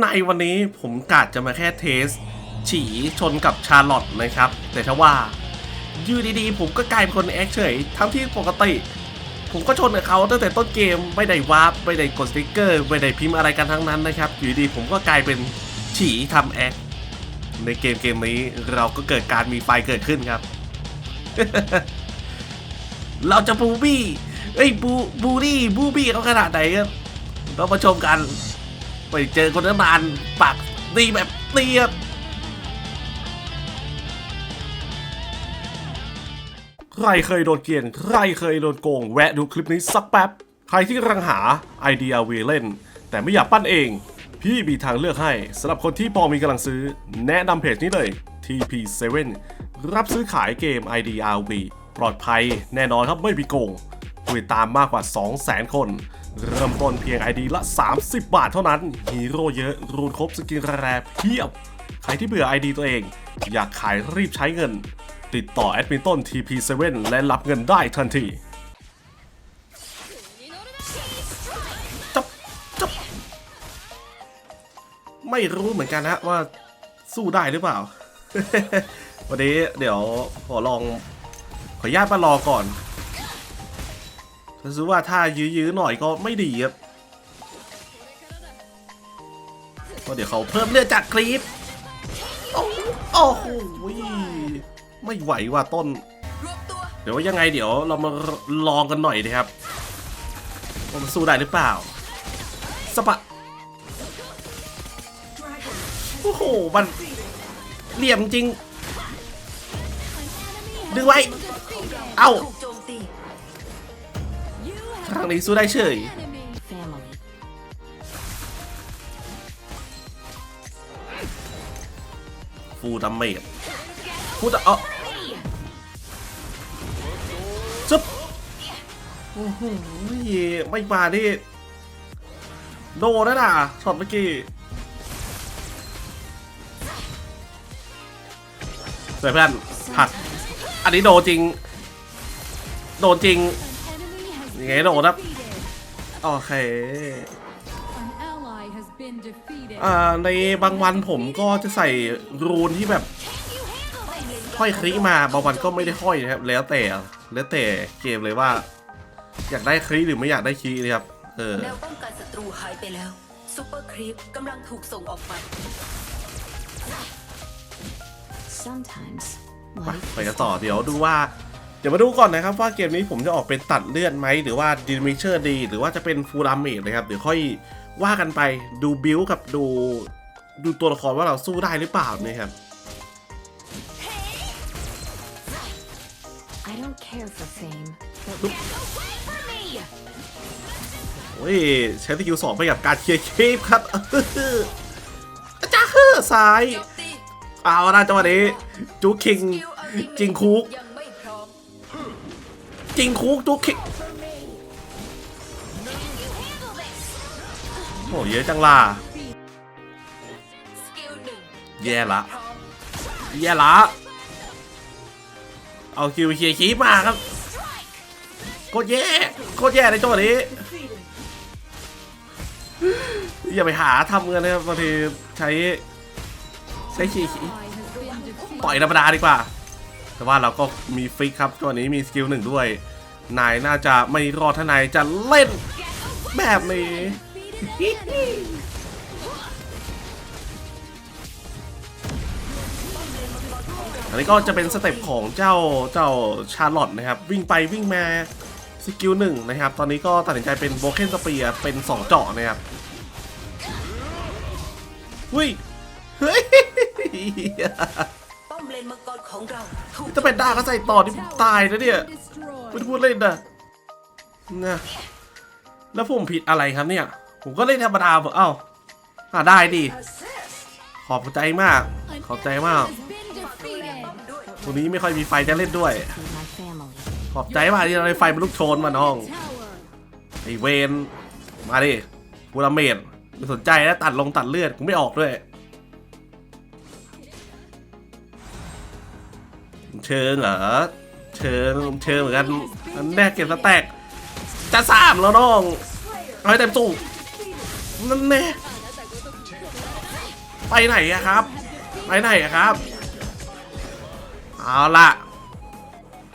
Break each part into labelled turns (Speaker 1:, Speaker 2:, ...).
Speaker 1: ในวันนี้ผมกาดจะมาแค่เทส ฉีชนกับชาร์ลอตนะครับ แต่ถ้าว่าอยูดีๆ ผมก็กลายเป็นคนแอคเฉยทั้งที่ปกติ ผมก็ชนกับเขาตั้งแต่ต้นเกมไม่ได้วาร์ปไม่ได้กดสติ๊กเกอร์ ไม่ได้พิมพ์อะไรกันทั้งนั้นนะครับ อยู่ดีผมก็กลายเป็นฉีทำแอคในเกมเกมนี้เราก็เกิดการมีไฟเกิดขึ้นครับ เราจะบูบี้เอ้ยบูบูรี่บูบี้เขาขนาดไหนครับเรามาชมกัน ไปเจอคนนั้นนานปากดีแบบเตียบใครเคยโดนเกลียนใครเคยโดนโกง แวะดูคลิปนี้สักแป๊บ ใครที่กำลังหา IDRV เล่น แต่ไม่อยากปั้นเอง พี่มีทางเลือกให้สำหรับคนที่พอมีกำลังซื้อ แนะนำเพจนี้เลย TP7 รับซื้อขายเกม IDRV ปลอดภัยแน่นอนครับไม่มีโกง ผู้ติดตามมากกว่า 200,000 คน เริ่มต้นเพียง ID ละ 30 บาทเท่านั้น ฮีโร่เยอะรูนครบสกินแรร์เพียบ ใครที่เบื่อ ID ตัวเอง อยากขายรีบใช้เงิน ติดต่อแอดมินต้น TP7 และรับเงินได้ทันทีจับจับไม่รู้เหมือนกันนะว่าสู้ได้หรือเปล่า วันนี้เดี๋ยวขอลองขออนุญาตมารอก่อน รู้สึกว่าถ้ายื้อๆหน่อยก็ไม่ดีครับเพราะเดี๋ยวเขาเพิ่มเลือดจากคลิปโอ้โหไม่ไหวว่ะต้น เดี๋ยวยังไงเดี๋ยวเรามาลองกันหน่อยนะครับว่ามันสู้ได้หรือเปล่าสปะโอ้โห มันเหลี่ยมจริง ดึงไว้ เอ้า ครั้งนี้สู้ได้เฉยฟูดัมเมจฟูดเออจุ๊บโอ้โหไม่มาดิโดนแล้วนะช็อตเมื่อกี้สวยเพื่อนผักอันนี้โดนจริง โดนจริง ยังไงโดนครับโอเคอ่าในบางวันผมก็จะใส่รูนที่แบบห้อยคลิกมาบางวันก็ไม่ได้ห้อยนะครับ แล้วแต่แล้วแต่เกมเลยว่า อยากได้คลิกหรือไม่อยากได้คลิกนะครับ เออ
Speaker 2: แนวป้องกันศัตรูหายไปแล้วซูเปอร์ครีปกำลังถูกส่งออกไป
Speaker 3: Sometimes
Speaker 1: ไป
Speaker 3: life
Speaker 1: ไปกันต่อเดี๋ยวดูว่า เดี๋ยวมาดูก่อนนะครับว่าเกมนี้ผมจะออกเป็นตัดเลือดไหมหรือว่าดิมิเชอร์ดี หรือว่าจะเป็นฟูลดาเมจนะครับเดี๋ยวค่อยว่ากันไปดูบิลกับดูดูตัวละครว่าเราสู้ได้หรือเปล่านะครับ
Speaker 3: I don't care for fame, but
Speaker 1: โอ้ยใช้สกิลสองไปกับการเคลียร์คลิปครับอาจารย์เฮ้อซ้าย
Speaker 2: โจมตี
Speaker 1: เอาละจังหวะนี้จูคิง
Speaker 2: สกิลอัลติเมท
Speaker 1: จิงคุก
Speaker 2: ยังไม่พร้อม
Speaker 1: จริงคุกจูคิงโอ้เยอะจังล่ะแย่ละ
Speaker 2: พร้อม
Speaker 1: แย่ละเอาคิวเคลียร์คลิปมาครับโคตรแย่โคตรแย่ในจังหวะนี้อย่าไปหาทำกันนะครับบางทีใช้ใช้ขี่ต่อยธรรมดาดีกว่า แต่ว่าเราก็มีฟิกครับจังหวะนี้มีสกิลหนึ่งด้วย นายน่าจะไม่รอดถ้านายจะเล่นแบบนี้อันนี้ก็จะเป็นสเต็ปของเจ้าเจ้าชาร์ลอตนะครับ วิ่งไปวิ่งมาสกิลหนึ่งนะครับ ตอนนี้ก็ตัดสินใจเป็นโบเคนสเปียเป็น 2 เจาะนะครับหุ้ยเฮ้ย
Speaker 2: มเลนมังกรของเราถูก
Speaker 1: ถ้าเป็นด้าก็ใส่ต่อที่ผมตายนะเนี่ยไม่พูดเล่นนะนะแล้วผมผิดอะไรครับเนี่ย ผมก็เล่นธรรมดาเอ้าอ่าได้ดิขอบใจมาก ขอบใจมากตัวนี้ไม่ค่อยมีไฟจะเล่นด้วย ขอบใจมากที่เราได้ไฟมันลุกโชนมาน้องไอเวนมาดิกูราเมดไม่สนใจแล้วตัดลงตัดเลือดกูไม่ออกด้วย เชิงเหรอเชิงเชิงเหมือนกันอันแรกเก็บสแต็กจะสามแล้วน้องเอาให้เต็มตู้นั่นแน่ไปไหนอะครับ ไปไหนอะครับ เอาล่ะ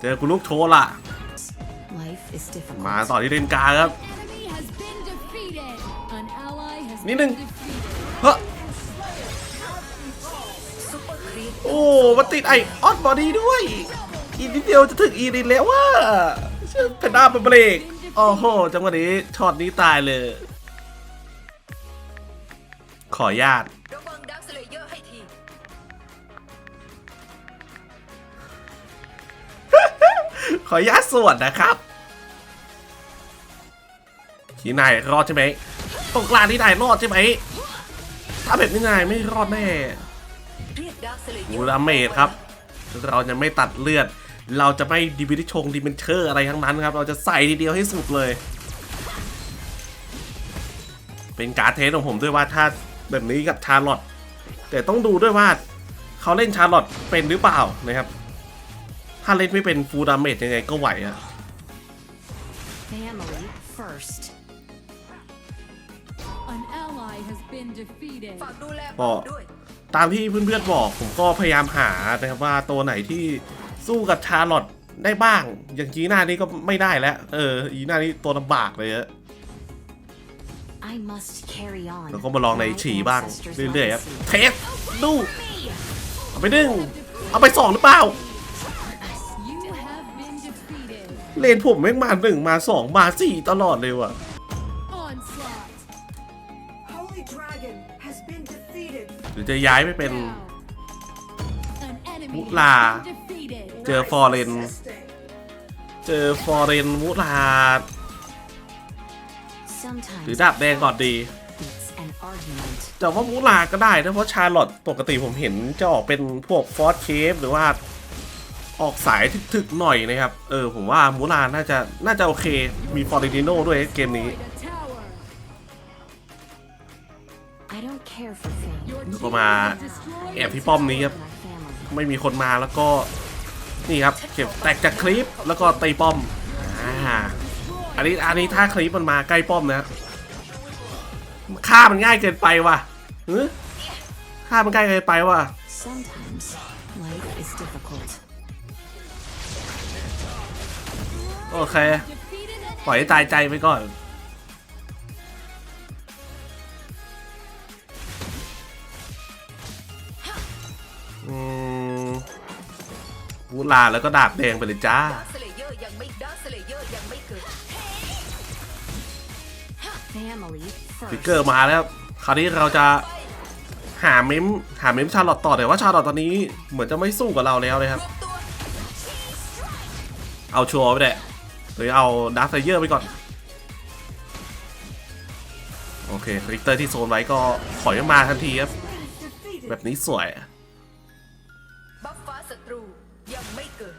Speaker 1: เจอกูลูกโชว์ล่ะ
Speaker 3: Life is difficult.
Speaker 1: มาต่อที่เลนกลางครับ
Speaker 4: enemy has been defeated.
Speaker 1: โอ้มันติดไอออนบอดี้ด้วย อีกนิดเดียวจะถึงอีรินแล้วว่าเพนด้าเป็นเบรกโอ้โห จังหวะนี้ช็อตนี้ตายเลย ขออนุญาตขออนุญาตส่วนนะครับที่นายรอดใช่ไหมตรงกลางที่นายรอดใช่ไหมถ้าแบบนี้นายไม่รอดแน่ มู
Speaker 2: ร์
Speaker 1: ราเมดครับเราจะไม่ตัดเลือด เราจะไม่ดิวิชงดิเมนเชอร์อะไรทั้งนั้นครับ เราจะใส่ทีเดียวให้สุดเลย เป็นการดเทสของผมด้วยว่าถ้าแบบนี้กับชาร์ลอตแต่ต้องดูด้วยว่าเขาเล่นชาร์ลอตเป็นหรือเปล่านะครับ ถ้าเล่นไม่เป็นฟูลดาเมจยังไงก็ไหวอะ
Speaker 3: Family first.
Speaker 4: An ally has been defeated.
Speaker 2: ฝาก ดูแล
Speaker 1: ก็
Speaker 2: ผมด้วย
Speaker 1: ตามที่เพื่อนๆบอกผมก็พยายามหานะครับว่าตัวไหนที่สู้กับชาร์ลอตได้บ้าง อย่างจีน่านี่ก็ไม่ได้แล้ว เอออีน่านี่ตัวลำบากเลยอะ
Speaker 3: I must carry on.
Speaker 1: แล้วก็มาลองใน
Speaker 3: my
Speaker 1: ฉี่บ้าง
Speaker 3: ancestors'
Speaker 1: เรื่อยๆครับ
Speaker 3: legacy.
Speaker 1: เทสดูเอาไปดึงเอาไปสองหรือเปล่า
Speaker 4: You have been defeated.
Speaker 1: เลนผมแม่งมาหนึ่งมาสองมาสี่ตลอดเลยว่ะ จะย้ายไปเป็น
Speaker 4: Down. An enemy
Speaker 1: Mũ
Speaker 4: has
Speaker 1: là-
Speaker 4: been defeated.
Speaker 1: เจอฟอร์เรน เจอฟอร์เรนมูลาด
Speaker 3: Sometimes
Speaker 1: หรือดาบแดงก่อนดี
Speaker 3: it's an argument.
Speaker 1: แต่ว่ามูลาดก็ได้นะเพราะชาร์ลอตปกติผมเห็นจะออกเป็นพวกฟอร์สเคฟหรือว่าออกสายถึกๆหน่อยนะครับ เออ ผมว่ามูลาดน่าจะน่าจะโอเค มีฟอร์เรนติโนด้วยเกมนี้ ก็มา
Speaker 4: has destroyed
Speaker 1: แอบ
Speaker 4: a
Speaker 1: ที่ป้อมนี้ครับ
Speaker 3: My family.
Speaker 1: ไม่มีคนมาแล้วก็นี่ครับเก็บแตกจากคลิปแล้วก็ตีป้อมอ่าอันนี้อันนี้ถ้าคลิปมันมาใกล้ป้อมนะฆ่ามันง่ายเกินไปว่ะหึฆ่ามันใกล้เกินไปว่ะ
Speaker 3: Sometimes life is difficult.
Speaker 1: โอเค
Speaker 4: defeated an
Speaker 1: ปล่อยให้ตายใจไปก่อน วูลาแล้วก็ดาบแดงไปเลยจ้า
Speaker 2: ดักสเลเยอร์ยังไม่ดักสเลเยอร์ยังไม่เกิด
Speaker 3: Family
Speaker 1: ฟิก
Speaker 3: first.
Speaker 1: เกอร์มาแล้ว คราวนี้เราจะหาเมมหาเมมชาร์ลอตต่อแต่ว่าชาร์ลอตตอนนี้เหมือนจะไม่สู้กับเราแล้วเลยครับ
Speaker 2: รวมตัว
Speaker 1: เอาชัวร์ไปแหละหรือเอาดาร์คไซเยอร์ไปก่อน โอเคริกเตอร์ที่โซนไว้ก็ถอยออกมาทันทีครับ
Speaker 5: Defeated.
Speaker 1: แบบนี้สวย
Speaker 2: บัฟฟ้าศัตรู ยังไม่เกิด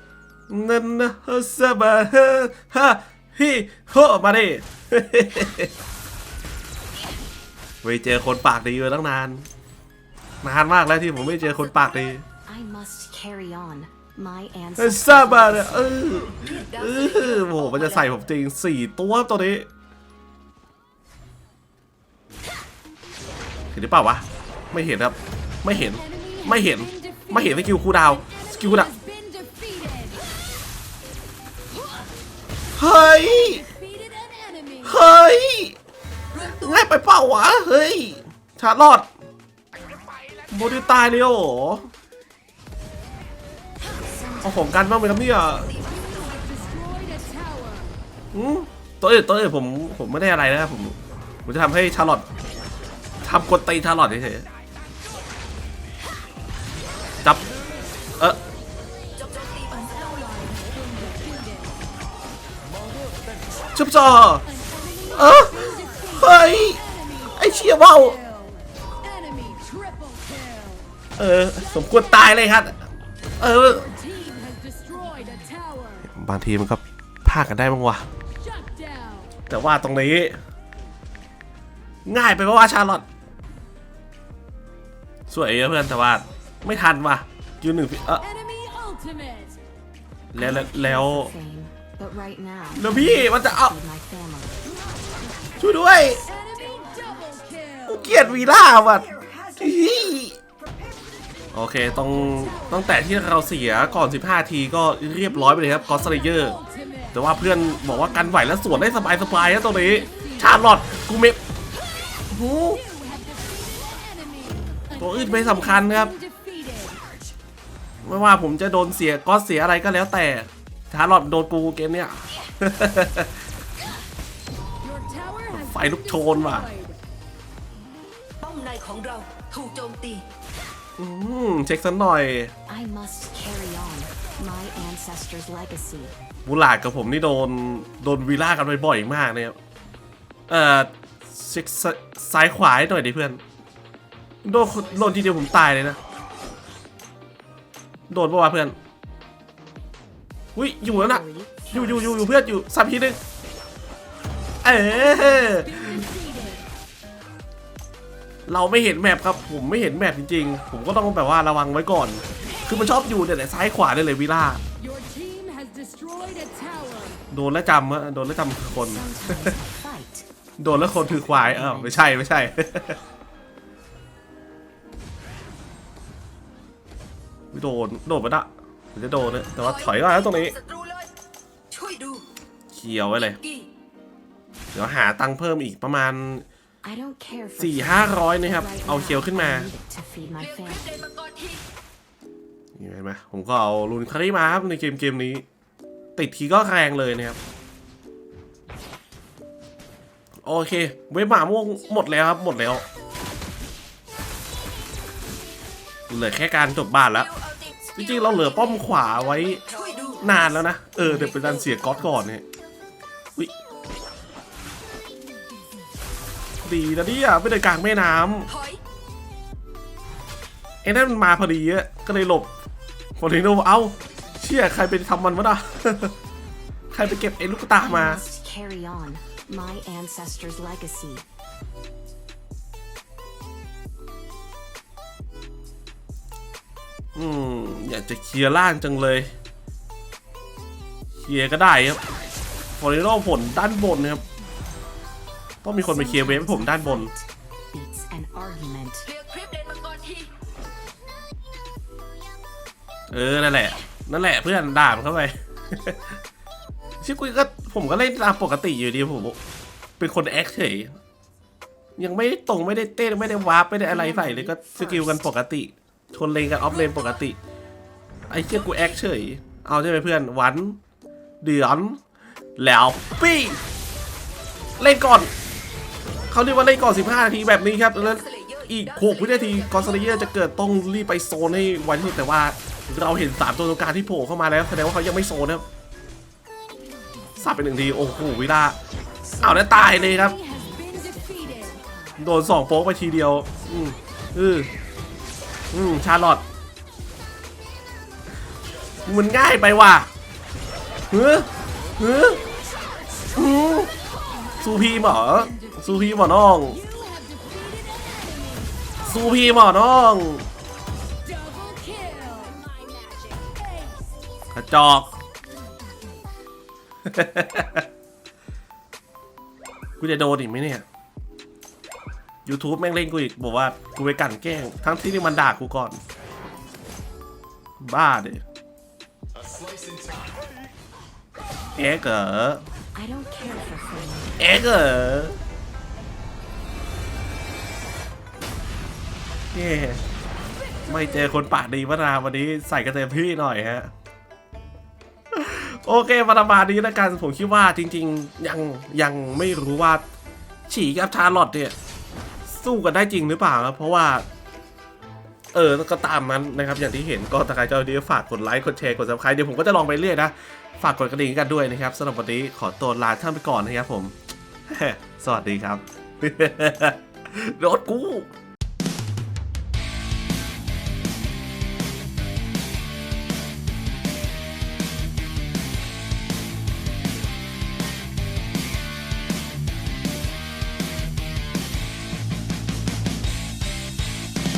Speaker 1: นั่นนะฮะซาบะฮะฮะฮิโฮมาดิไม่เจอคนปากดีมาตั้งนาน นานมากแล้วที่ผมไม่เจอคนปากดี
Speaker 3: I must carry on. My
Speaker 1: ฮะ
Speaker 3: ancestors'
Speaker 1: ซาบะเนี่ยเออ
Speaker 2: เรียกดัก
Speaker 1: เอ
Speaker 2: สเลเยอ
Speaker 1: อ
Speaker 2: ร์
Speaker 1: โหมันจะใส่ผมจริงสี่ตัวตัวนี้เห็นหรือเปล่าวะ ไม่เห็นครับ ไม่เห็น
Speaker 4: enemy
Speaker 1: ไม่
Speaker 4: has
Speaker 1: เห็น
Speaker 4: been defeated.
Speaker 1: ไม่เห็นสกิลคูลดาวน์สกิลคูลดาว เฮ้ย เฮ้ยง่ายไปเปล่าวะ เฮ้ย ชาร์ลอดโมดิตายเลยโอ้โหเอาของกันบ้างไหมครับเนี่ยอืมตัวอื่นตัวอื่นผมผมไม่ได้อะไรนะผม ผมจะทำให้ชาร์ลอตทำกดตีชาร์ลอตเฉยๆจับ เออ ชุบจอ
Speaker 4: An enemy
Speaker 1: เออเฮ้ยไอเชียว่าว
Speaker 4: kill. Enemy triple kill.
Speaker 1: เออสมควรตายเลยครับ เออ
Speaker 4: Team has destroyed a tower.
Speaker 1: บางทีมันก็พลาดกันได้บ้างวะ
Speaker 4: Shut down.
Speaker 1: แต่ว่าตรงนี้ ง่ายไปเพราะว่าชาร์ลอตสวยเยอะเพื่อนแต่ว่าไม่ทันว่ะยืนหนึ่งเออ
Speaker 4: Enemy ultimate.
Speaker 1: แล้วแล้ว แล้ว
Speaker 3: for fame, but right now,
Speaker 1: แล้วพี่มันจะเอา
Speaker 3: with my family.
Speaker 1: ช่วยด้วย
Speaker 4: Enemy double
Speaker 1: กู
Speaker 4: kill.
Speaker 1: เกลียดวีล่าว่ะ
Speaker 5: Player has
Speaker 1: อี๋โอเคตรงตั้งแต่ที่เราเสียก่อน 15 ทีก็เรียบร้อยไปเลยครับกอสเลเยอร์
Speaker 4: Ultimate.
Speaker 1: แต่ว่าเพื่อนบอกว่ากันไหวแล้วสวนได้สบายๆนะตรงนี้ ชาร์ลอตกูเมฟโอ้โห
Speaker 4: You have defeated an enemy.
Speaker 1: ตัวอื่นไม่สำคัญครับ
Speaker 4: Defeated.
Speaker 1: ไม่ว่าผมจะโดนเสียก็เสียอะไรก็แล้วแต่ ชาร์ลอตโดนกูเกมเนี้ย
Speaker 4: Your tower has
Speaker 1: ไฟลุกโชนว่ะ
Speaker 4: destroyed.
Speaker 2: ป้อมในของเราถูกโจมตี
Speaker 1: อืมเช็คสักหน่อย
Speaker 3: I must carry on my ancestors' legacy.
Speaker 1: บูหลาดกับผมนี่โดนโดนวีล่ากันบ่อยๆมากเนี่ยครับเอ่อเช็คซซ้ายขวาให้หน่อยดิเพื่อน โดนโดนทีเดียวผมตายเลยนะ โดนปะวะเพื่อน อุ้ยอยู่แล้วน่ะอยู่อยู่อยู่อยู่เพื่อนอยู่สับทีนึงเออ
Speaker 4: Defeated.
Speaker 1: เราไม่เห็นแมปครับผมไม่เห็นแมปจริงๆ ผมก็ต้องแบบว่าระวังไว้ก่อน คือมันชอบอยู่เนี่ยแต่ซ้ายขวาได้เลยวีล่า
Speaker 4: Your team has destroyed a tower.
Speaker 1: โดนแล้วจำอะโดนแล้วจำคือคน
Speaker 3: Sometimes a fight
Speaker 1: โดนแล้วคนถือควายเออไม่ใช่ไม่ใช่ไม่โดนโดนไปละ หรือจะโดนเนี่ยแต่ว่าถอยมาแล้วตรงนี้
Speaker 2: ศัตรูเลยช่วยดู
Speaker 1: เขียวไว้เลย
Speaker 2: กี้
Speaker 1: เดี๋ยวหาตังค์เพิ่มอีกประมาณ
Speaker 3: I don't care for
Speaker 1: 4
Speaker 3: food.
Speaker 1: 5 0 0นะครับ
Speaker 3: Right
Speaker 1: เอาเคียวขึ้นมา
Speaker 3: now, I need it to feed my
Speaker 2: เรียกคริ
Speaker 3: family.
Speaker 2: สเดนมังกรที
Speaker 1: นี่เห็นไหมผมก็เอาลูนคาริมาครับในเกมเกมนี้ ติดทีก็แรงเลยนะครับ โอเค เว็บหมาม่วงหมดแล้วครับ หมดแล้ว เหลือแค่การจบบ้านแล้ว จริงๆเราเหลือป้อมขวาไว้นานแล้วนะ เออเดี๋ยวเป็นดันเสียก๊อตก่อนเนี่ยวิดีนะเนี่ยไม่ได้กลางแม่น้ำไอ้นั่นมันมาพอดีอะก็เลยหลบพอดีโนเอ้า เชี่ยใครไปทำมันวะน่ะใครไปเก็บไอ้ลูกตามา อืมอยากจะเคลียร์ล่างจังเลย เคลียร์ก็ได้ครับฟอร์เรโนผลด้านบนนะครับ ต้องมีคนไปเคลียร์เวฟให้ผมด้านบน
Speaker 3: Beats an argument.
Speaker 2: เรียกคริสเดนมังกรที
Speaker 1: เออ นั่นแหละ นั่นแหละเพื่อนด่ามันเข้าไปชื่อกูก็ผมก็เล่นตามปกติอยู่ดีผม เป็นคนแอคเฉยยังไม่ได้ตรงไม่ได้เต้นไม่ได้วาร์ปไม่ได้อะไรใส่เลยก็สกิลกันปกติ ชนเลนกันออฟเลนปกติ ไอ้เชี่ยกูแอคเฉย เอาใช่ไหมเพื่อนหวันเดือนแล้วปี้เล่นก่อน เขาเรียกว่าเล่นก่อน 15 นาทีแบบนี้ครับแล้วอีก 6 วินาทีกอนเลเยอร์จะเกิดต้องรีบไปโซนให้ไวที่สุดแต่ว่าเราเห็น 3 ตัวตรงกลางที่โผล่เข้ามาแล้วแสดงว่าเขายังไม่โซนนะครับสับไปหนึ่งที โอ้โหวิลาเอาแล้วตายเลยครับ โดนสองโป๊กไปทีเดียว อือื อืมชาร์ลอตมันง่ายไปว่ะเฮ้อเฮ้ออซูพีหรอซูพีมเหรอน้องซูพีหรอน้องกระจอกกูจะโดนอีกไหมเนี่ย YouTube แม่งเล่นกูอีก บอกว่ากูไปกั่นแกล้ง ทั้งที่นี่มันด่ากูก่อน บ้าเด้เอ็กเหรอเอ็กเหรอเย่ไม่เจอคนปากดีวนาวันนี้ใส่กระเต็มพี่หน่อยฮะโอเคประมาณนี้แล้วกันผมคิดว่าจริง ๆ ยังยังไม่รู้ว่าฉีกับชาร์ลอตเนี่ย สู้กันได้จริงหรือเปล่าเพราะว่า เออก็ตามนั้นนะครับ อย่างที่เห็นก็ถ้าใครจะดีฝากกดไลค์กดแชร์กดซับสไครต์เดี๋ยวผมก็จะลองไปเรื่อยนะ ฝากกดกระดิ่งกันด้วยนะครับสำหรับวันนี้ขอตัวลาท่านไปก่อนนะครับผม สวัสดีครับ รถกู